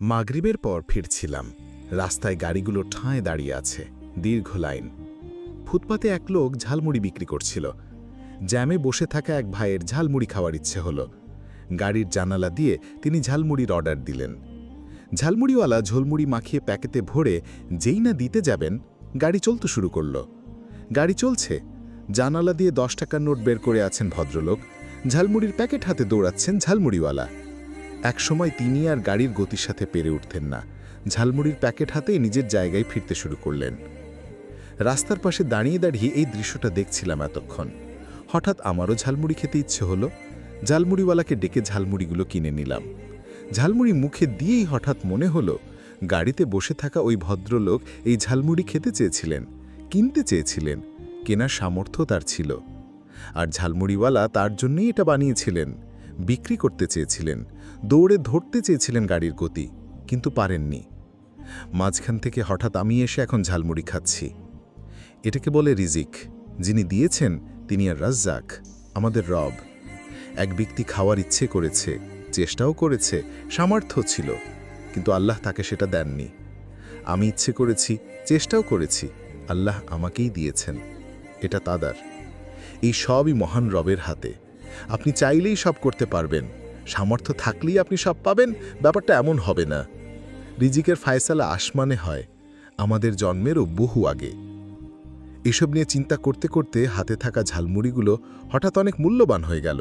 মাগরিবের পর ফিরছিলাম। রাস্তায় গাড়িগুলো ঠাঁয় দাঁড়িয়ে আছে, দীর্ঘ লাইন। ফুটপাতে এক লোক ঝালমুড়ি বিক্রি করছিল। জ্যামে বসে থাকা এক ভাইয়ের ঝালমুড়ি খাওয়ার ইচ্ছে হলো। গাড়ির জানালা দিয়ে তিনি ঝালমুড়ির অর্ডার দিলেন। ঝালমুড়িওয়ালা ঝোলমুড়ি মাখিয়ে প্যাকেটে ভরে, যেই না দিতে যাবেন, গাড়ি চলতে শুরু করল। গাড়ি চলছে। জানালা দিয়ে দশ টাকার নোট বের করে আছেন ভদ্রলোক। ঝালমুড়ির প্যাকেট হাতে দৌড়াচ্ছেন ঝালমুড়িওয়ালা। একসময় তিনি আর গাড়ির গতির সাথে পেরে উঠতেন না। ঝালমুড়ির প্যাকেট হাতে নিজের জায়গায় ফিরতে শুরু করলেন। রাস্তার পাশে দাঁড়িয়ে দাঁড়িয়ে এই দৃশ্যটা দেখছিলাম এতক্ষণ। হঠাৎ আমারও ঝালমুড়ি খেতে ইচ্ছে হলো। ঝালমুড়িওয়ালাকে ডেকে ঝালমুড়িগুলো কিনে নিলাম। ঝালমুড়ি মুখে দিয়েই হঠাৎ মনে হলো, গাড়িতে বসে থাকা ওই ভদ্রলোক এই ঝালমুড়ি খেতে চেয়েছিলেন, কিনতে চেয়েছিলেন, কেনার সামর্থ্য তার ছিল। আর ঝালমুড়িওয়ালা তার জন্যই এটা বানিয়েছিলেন। বিক্রি করতে চেয়েছিলেন, দৌড়ে ধরতে চেয়েছিলেন গাড়ির গতি, কিন্তু পারেননি। মাঝখান থেকে হঠাৎ আমি এসে এখন ঝালমুড়ি খাচ্ছি। এটাকে বলে রিজিক। যিনি দিয়েছেন, তিনি আর রাজ্জাক, আমাদের রব। এক ব্যক্তি খাওয়ার ইচ্ছে করেছে, চেষ্টাও করেছে, সামর্থ্য ছিল, কিন্তু আল্লাহ তাকে সেটা দেননি। আমি ইচ্ছে করেছি, চেষ্টাও করেছি, আল্লাহ আমাকেই দিয়েছেন। এটা তাদার। এই সবই মহান রবের হাতে। আপনি চাইলেই সব করতে পারবেন। সামর্থ্য থাকলেই আপনি সব পাবেন, ব্যাপারটা এমন হবে না। রিজিকের ফায়সালা আসমানে হয়, আমাদের জন্মেরও বহু আগে। এসব নিয়ে চিন্তা করতে করতে হাতে থাকা ঝালমুড়িগুলো হঠাৎ অনেক মূল্যবান হয়ে গেল।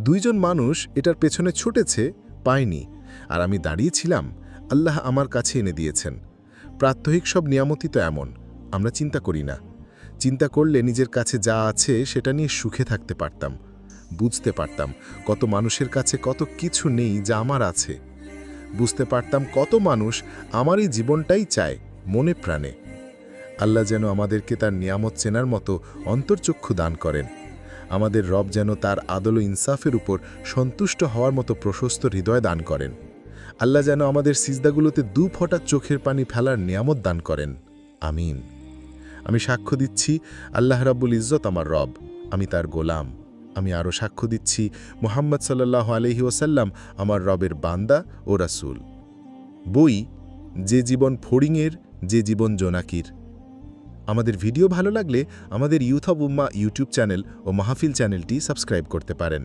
দুইজন মানুষ এটার পেছনে ছুটেছে, পায়নি। আর আমি দাঁড়িয়েছিলাম, আল্লাহ আমার কাছে এনে দিয়েছেন। প্রাত্যহিক সব নিয়ামতই তো এমন, আমরা চিন্তা করি না। চিন্তা করলে নিজের কাছে যা আছে সেটা নিয়ে সুখে থাকতে পারতাম। বুঝতে পারতাম কত মানুষের কাছে কত কিছু নেই যা আমার আছে। বুঝতে পারতাম কত মানুষ আমার এই জীবনটাই চায় মনে প্রাণে। আল্লাহ যেন আমাদেরকে তার নিয়ামত চেনার মতো অন্তর্চক্ষু দান করেন। আমাদের রব যেন তার আদল ইনসাফের উপর সন্তুষ্ট হওয়ার মতো প্রশস্ত হৃদয় দান করেন। আল্লাহ যেন আমাদের সিজদাগুলোতে দু ফোঁটা চোখের পানি ফেলার নিয়ামত দান করেন। আমিন। আমি সাক্ষ্য দিচ্ছি, আল্লাহ রাব্বুল ইজ্জত আমার রব, আমি তার গোলাম। আমি আরও সাক্ষ্য দিচ্ছি, মোহাম্মদ সাল্লাহ আলহি ওসাল্লাম আমার রবের বান্দা ও রাসুল। বই, যে জীবন ফড়িংয়ের, যে জীবন জোনাকির। আমাদের ভিডিও ভালো লাগলে আমাদের youth of Umma YouTube channel ও মাহফিল চ্যানেলটি সাবস্ক্রাইব করতে পারেন।